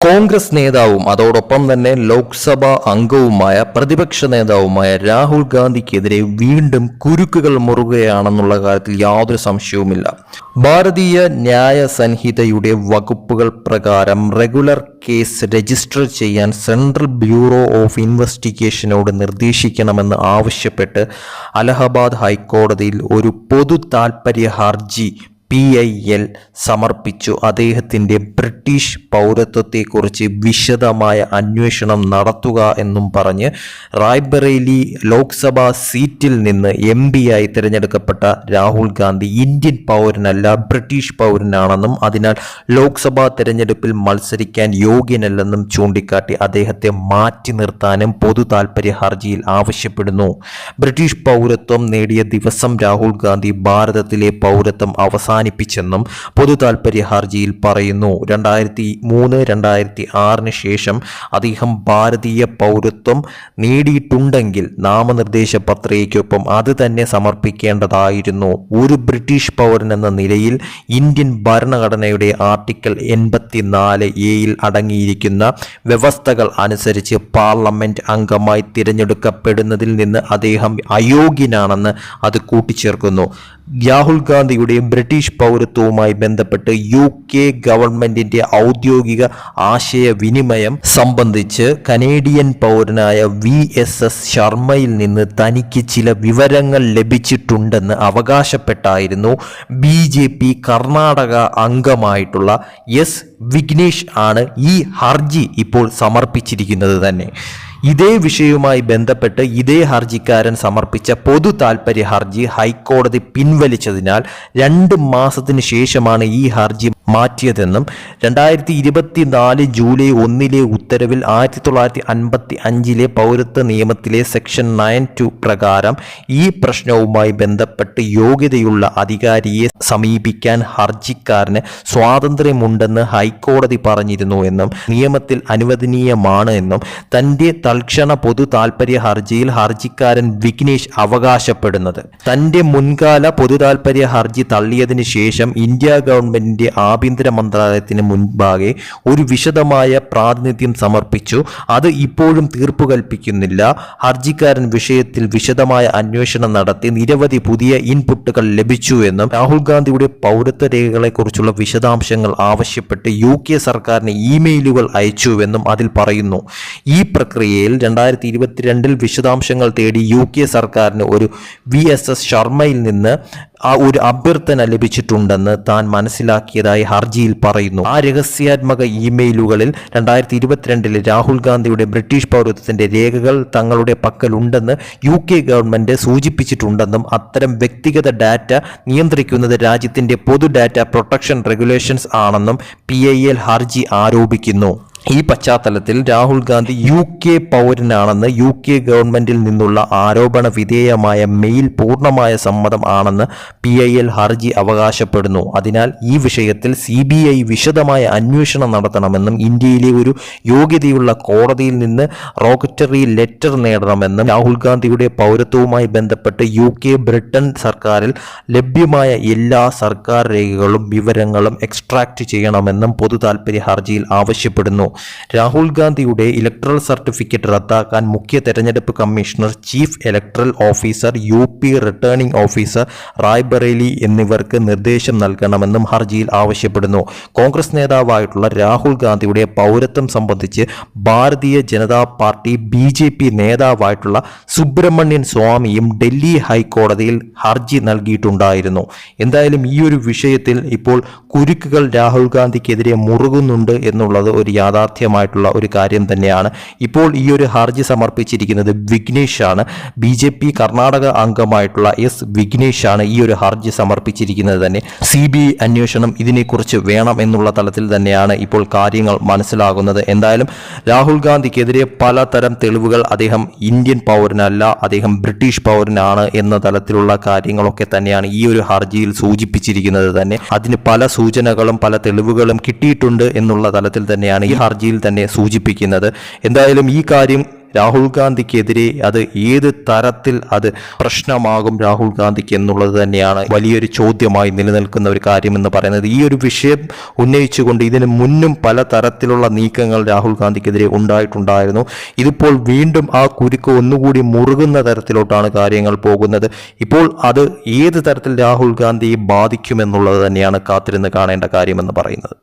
കോൺഗ്രസ് നേതാവും അതോടൊപ്പം തന്നെ ലോക്സഭാ അംഗവുമായ പ്രതിപക്ഷ നേതാവുമായ രാഹുൽ ഗാന്ധിക്കെതിരെ വീണ്ടും കുരുക്കുകൾ മുറുകയാണെന്നുള്ള കാര്യത്തിൽ യാതൊരു സംശയവുമില്ല. ഭാരതീയ ന്യായ സംഹിതയുടെ വകുപ്പുകൾ പ്രകാരം റെഗുലർ കേസ് രജിസ്റ്റർ ചെയ്യാൻ സെൻട്രൽ ബ്യൂറോ ഓഫ് ഇൻവെസ്റ്റിഗേഷനോട് നിർദ്ദേശിക്കണമെന്ന് ആവശ്യപ്പെട്ട് അലഹബാദ് ഹൈക്കോടതിയിൽ ഒരു പൊതു താൽപ്പര്യ ഹർജി പി ഐ എൽ സമർപ്പിച്ചു. അദ്ദേഹത്തിന്റെ ബ്രിട്ടീഷ് പൗരത്വത്തെക്കുറിച്ച് വിശദമായ അന്വേഷണം നടത്തുക എന്നും പറഞ്ഞ് റായ്ബറേലി ലോക്സഭാ സീറ്റിൽ നിന്ന് എം ആയി തിരഞ്ഞെടുക്കപ്പെട്ട രാഹുൽ ഗാന്ധി ഇന്ത്യൻ പൗരനല്ല ബ്രിട്ടീഷ് പൗരനാണെന്നും അതിനാൽ ലോക്സഭാ തിരഞ്ഞെടുപ്പിൽ മത്സരിക്കാൻ യോഗ്യനല്ലെന്നും ചൂണ്ടിക്കാട്ടി അദ്ദേഹത്തെ മാറ്റി നിർത്താനും പൊതു താൽപ്പര്യ ഹർജിയിൽ ആവശ്യപ്പെടുന്നു. ബ്രിട്ടീഷ് പൗരത്വം നേടിയ ദിവസം രാഹുൽ ഗാന്ധി ഭാരതത്തിലെ പൗരത്വം അവസാനിപ്പിച്ചെന്നും പൊതു താൽപ്പര്യ ഹർജിയിൽ പറയുന്നു. രണ്ടായിരത്തി മൂന്ന് രണ്ടായിരത്തി ആറിന് ശേഷം അദ്ദേഹം ഭാരതീയ പൗരത്വം നേടിയിട്ടുണ്ടെങ്കിൽ നാമനിർദ്ദേശ പത്രികയ്ക്കൊപ്പം അത് തന്നെ സമർപ്പിക്കേണ്ടതായിരുന്നു. ഒരു ബ്രിട്ടീഷ് പൗരൻ എന്ന നിലയിൽ ഇന്ത്യൻ ഭരണഘടനയുടെ ആർട്ടിക്കിൾ എൺപത്തിനാല് എയിൽ അടങ്ങിയിരിക്കുന്ന വ്യവസ്ഥകൾ അനുസരിച്ച് പാർലമെന്റ് അംഗമായി തിരഞ്ഞെടുക്കപ്പെടുന്നതിൽ നിന്ന് അദ്ദേഹം അയോഗ്യനാണെന്ന് അത് കൂട്ടിച്ചേർക്കുന്നു. രാഹുൽ ഗാന്ധിയുടെ ബ്രിട്ടീഷ് പൗരത്വവുമായി ബന്ധപ്പെട്ട് യു കെ ഗവൺമെന്റിന്റെ ഔദ്യോഗിക ആശയവിനിമയം സംബന്ധിച്ച് കനേഡിയൻ പൗരനായ വി എസ് എസ് ശർമ്മയിൽ നിന്ന് തനിക്ക് ചില വിവരങ്ങൾ ലഭിച്ചിട്ടുണ്ടെന്ന് അവകാശപ്പെട്ടായിരുന്നു. ബി ജെ പി കർണാടക അംഗമായിട്ടുള്ള എസ് വിഘ്നേഷ് ആണ് ഈ ഹർജി ഇപ്പോൾ സമർപ്പിച്ചിരിക്കുന്നത് തന്നെ. ഇതേ വിഷയവുമായി ബന്ധപ്പെട്ട് ഇതേ ഹർജിക്കാരൻ സമർപ്പിച്ച പൊതു താൽപ്പര്യ ഹർജി ഹൈക്കോടതി പിൻവലിച്ചതിനാൽ രണ്ട് മാസത്തിന് ശേഷമാണ് ഈ ഹർജി മാറ്റിയതെന്നും രണ്ടായിരത്തി ഇരുപത്തി നാല് ജൂലൈ ഒന്നിലെ ഉത്തരവിൽ ആയിരത്തി തൊള്ളായിരത്തി അൻപത്തി അഞ്ചിലെ പൗരത്വ നിയമത്തിലെ സെക്ഷൻ നയൻ ടു പ്രകാരം ഈ പ്രശ്നവുമായി ബന്ധപ്പെട്ട് യോഗ്യതയുള്ള അധികാരിയെ സമീപിക്കാൻ ഹർജിക്കാരന് സ്വാതന്ത്ര്യമുണ്ടെന്ന് ഹൈക്കോടതി പറഞ്ഞിരുന്നു എന്നും നിയമത്തിൽ അനുവദനീയമാണ് എന്നും തന്റെ തൽക്ഷണ പൊതു താൽപ്പര്യ ഹർജിയിൽ ഹർജിക്കാരൻ വിഘ്നേഷ് അവകാശപ്പെടുന്നത്. തന്റെ മുൻകാല പൊതു താൽപ്പര്യ ഹർജി തള്ളിയതിനു ശേഷം ഇന്ത്യ ഗവൺമെന്റിന്റെ ആഭ്യന്തര മന്ത്രാലയത്തിന് മുൻപാകെ ഒരു വിശദമായ പ്രാതിനിധ്യം സമർപ്പിച്ചു. അത് ഇപ്പോഴും തീർപ്പ് കൽപ്പിക്കുന്നില്ല. ഹർജിക്കാരൻ വിഷയത്തിൽ വിശദമായ അന്വേഷണം നടത്തി നിരവധി പുതിയ ഇൻപുട്ടുകൾ ലഭിച്ചു എന്നും രാഹുൽ ഗാന്ധിയുടെ പൗരത്വ രേഖകളെക്കുറിച്ചുള്ള വിശദാംശങ്ങൾ ആവശ്യപ്പെട്ട് യു കെ സർക്കാരിന് ഇമെയിലുകൾ അയച്ചുവെന്നും അതിൽ പറയുന്നു. ഈ പ്രക്രിയയിൽ രണ്ടായിരത്തി ഇരുപത്തിരണ്ടിൽ വിശദാംശങ്ങൾ തേടി യു കെ സർക്കാരിന് ഒരു വി എസ് എസ് ശർമ്മയിൽ നിന്ന് ആ ഒരു അഭ്യർത്ഥന ലഭിച്ചിട്ടുണ്ടെന്ന് താൻ മനസ്സിലാക്കിയതായി ഹർജിയിൽ പറയുന്നു. ആ രഹസ്യാത്മക ഇമെയിലുകളിൽ രണ്ടായിരത്തി ഇരുപത്തിരണ്ടിൽ രാഹുൽ ഗാന്ധിയുടെ ബ്രിട്ടീഷ് പൗരത്വത്തിന്റെ രേഖകൾ തങ്ങളുടെ പക്കലുണ്ടെന്ന് യു കെ ഗവൺമെന്റ് സൂചിപ്പിച്ചിട്ടുണ്ടെന്നും അത്തരം വ്യക്തിഗത ഡാറ്റ നിയന്ത്രിക്കുന്നത് രാജ്യത്തിന്റെ പൊതു ഡാറ്റ പ്രൊട്ടക്ഷൻ റെഗുലേഷൻസ് ആണെന്നും പി ഹർജി ആരോപിക്കുന്നു. ഈ പശ്ചാത്തലത്തിൽ രാഹുൽ ഗാന്ധി യു കെ പൗരനാണെന്ന് യു കെ ഗവൺമെന്റിൽ നിന്നുള്ള ആരോപണ വിധേയമായ മെയിൽ പൂർണമായ സമ്മതം ആണെന്ന് പി ഐ എൽ ഹർജി അവകാശപ്പെടുന്നു. അതിനാൽ ഈ വിഷയത്തിൽ സി ബി ഐ വിശദമായ അന്വേഷണം നടത്തണമെന്നും ഇന്ത്യയിലെ ഒരു യോഗ്യതയുള്ള കോടതിയിൽ നിന്ന് റോക്കറ്ററി ലെറ്റർ നേടണമെന്നും രാഹുൽ ഗാന്ധിയുടെ പൗരത്വവുമായി ബന്ധപ്പെട്ട് യു കെ ബ്രിട്ടൻ സർക്കാരിൽ ലഭ്യമായ എല്ലാ സർക്കാർ രേഖകളും വിവരങ്ങളും എക്സ്ട്രാക്ട് ചെയ്യണമെന്നും പൊതു താൽപ്പര്യ ഹർജിയിൽ ആവശ്യപ്പെടുന്നു. രാഹുൽ ഗാന്ധിയുടെ ഇലക്ട്രൽ സർട്ടിഫിക്കറ്റ് റദ്ദാക്കാൻ മുഖ്യ തെരഞ്ഞെടുപ്പ് commissioner chief electoral officer U P returning officer Raebareli എന്നിവർക്ക് നിർദ്ദേശം നൽകണമെന്നും ഹർജിയിൽ ആവശ്യപ്പെടുന്നു. കോൺഗ്രസ് നേതാവായിട്ടുള്ള രാഹുൽ ഗാന്ധിയുടെ പൗരത്വം സംബന്ധിച്ച് Bharatiya Janata Party B J P നേതാവായിട്ടുള്ള Subramanian സ്വാമിയും ഡൽഹി ഹൈക്കോടതിയിൽ ഹർജി നൽകിയിട്ടുണ്ടായിരുന്നു. എന്തായാലും ഈ ഒരു വിഷയത്തിൽ ഇപ്പോൾ കുരുക്കുകൾ രാഹുൽ ഗാന്ധിക്കെതിരെ മുറുകുന്നുണ്ട് എന്നുള്ളത് ഒരു യാഥാർത്ഥ്യമായിട്ടുള്ള ഒരു കാര്യം തന്നെയാണ്. ഇപ്പോൾ ഈ ഒരു ഹർജി സമർപ്പിച്ചിരിക്കുന്നത് വിഘ്നേഷ് ആണ് ബി ജെ പി കർണാടക അംഗമായിട്ടുള്ള എസ് വിഘ്നേഷ് ആണ് ഈ ഒരു ഹർജി സമർപ്പിച്ചിരിക്കുന്നത് തന്നെ. സി ബി ഐ അന്വേഷണം ഇതിനെക്കുറിച്ച് വേണം എന്നുള്ള തലത്തിൽ തന്നെയാണ് ഇപ്പോൾ കാര്യങ്ങൾ മനസ്സിലാകുന്നത്. എന്തായാലും രാഹുൽ ഗാന്ധിക്കെതിരെ പലതരം തെളിവുകൾ അദ്ദേഹം ഇന്ത്യൻ പൗരനല്ല അദ്ദേഹം ബ്രിട്ടീഷ് പൗരനാണ് എന്ന തലത്തിലുള്ള കാര്യങ്ങളൊക്കെ തന്നെയാണ് ഈ ഒരു ഹർജിയിൽ സൂചിപ്പിച്ചിരിക്കുന്നത് തന്നെ. അതിന് പല സൂചനകളും പല തെളിവുകളും കിട്ടിയിട്ടുണ്ട് എന്നുള്ള തലത്തിൽ തന്നെയാണ് ഈ ഹർജിയിൽ തന്നെ സൂചിപ്പിക്കുന്നത്. എന്തായാലും ഈ കാര്യം രാഹുൽ ഗാന്ധിക്കെതിരെ അത് ഏത് തരത്തിൽ അത് പ്രശ്നമാകും രാഹുൽ ഗാന്ധിക്ക് എന്നുള്ളത് തന്നെയാണ് വലിയൊരു ചോദ്യമായി നിലനിൽക്കുന്ന ഒരു കാര്യമെന്ന് പറയുന്നത്. ഈ ഒരു വിഷയം ഉന്നയിച്ചുകൊണ്ട് ഇതിന് മുന്നും പല തരത്തിലുള്ള നീക്കങ്ങൾ രാഹുൽ ഗാന്ധിക്കെതിരെ ഉണ്ടായിട്ടുണ്ടായിരുന്നു. ഇതിപ്പോൾ വീണ്ടും ആ കുരുക്ക് ഒന്നുകൂടി മുറുകുന്ന തരത്തിലോട്ടാണ് കാര്യങ്ങൾ പോകുന്നത്. ഇപ്പോൾ അത് ഏത് തരത്തിൽ രാഹുൽ ഗാന്ധിയെ ബാധിക്കുമെന്നുള്ളത് തന്നെയാണ് കാത്തിരുന്ന് കാണേണ്ട കാര്യമെന്ന് പറയുന്നത്.